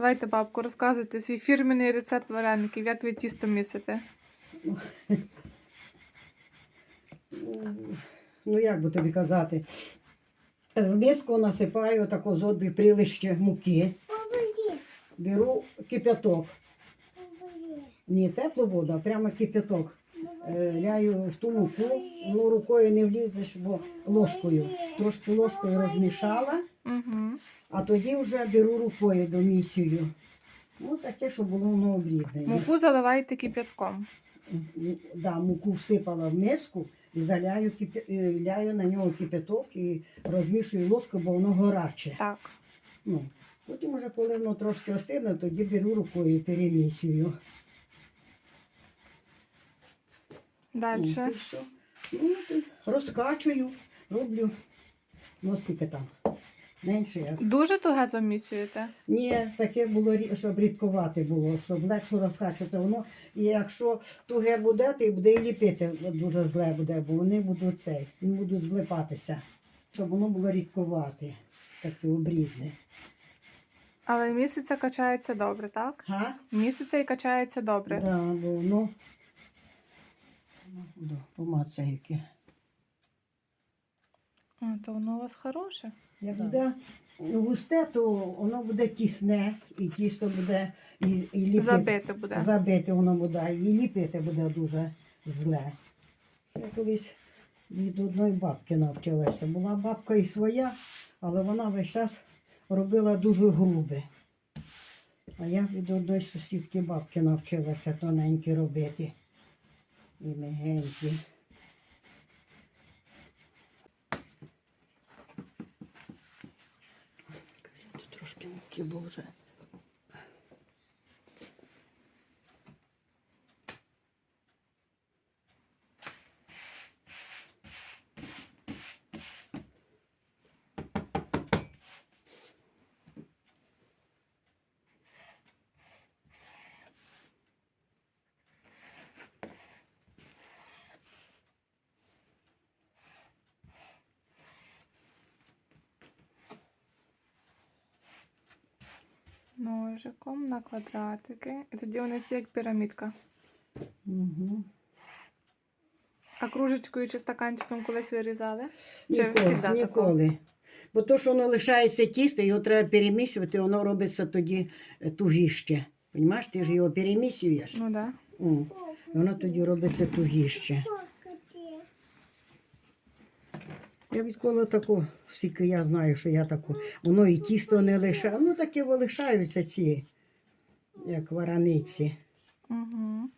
Давайте, бабку, розказуйте свій фірменний рецепт вареників, як ви тісто місите. Ну, як би тобі казати? В миску насипаю тако зо дві прилище муки, беру кип'яток. Ні, теплу воду, а прямо кип'яток. Е, Ляю в ту муку, ну рукою не влізеш, бо ложкою. Трошки ложкою розмішала, Угу. А тоді вже беру рукою домісюю. Ну, таке, щоб було воно облідне. Муку заливаєте кип'ятком. Да, муку всипала в миску і заляю кипя... е, ляю на нього кипяток і розмішую ложкою, бо воно горяче. Так. Ну, потім уже, коли воно трошки остине, тоді беру рукою і перемісюю. Далі. Ну. Ну, розкачую, роблю. Ну, скільки там. Менше як. Дуже туге замісюєте. Ні, таке було, щоб рідкувати було, щоб легше розкачувати воно. І якщо туге буде, то буде і ліпити дуже зле буде, бо вони будуть цей, не будуть злипатися. Щоб воно було рідкувати, таке обрізне. Але місяця качається добре, так? Га? Місяця і качається добре. Да, бо воно. Помаця яке. То воно у вас хороше. Як Да. буде густе, то воно буде тісне, і тісто буде і, і ліпити. Забите буде. Забити воно буде, і ліпити буде дуже зле. Я колись від одної бабки навчилася. Була бабка і своя, але вона весь час робила дуже грубе. А я від одної сусідки бабки навчилася тоненькі робити. І мягенькі. Тут трошки Ножиком на квадратики. І тоді вони всі як пірамідка. Угу. А кружечкою чи стаканчиком колись вирізали? Чи Ніколи, всігда ніколи. Бо то, що воно лишається тісто, його треба перемісювати, воно робиться тоді е, тугіще. Понімаєш, ти ж його перемісюєш, Ну так. Да. Воно тоді робиться тугіще. Я відколи таку, скільки я знаю, що я таку, воно і тісто не лишає. Ну таке лишаються ці, як вараниці. Угу.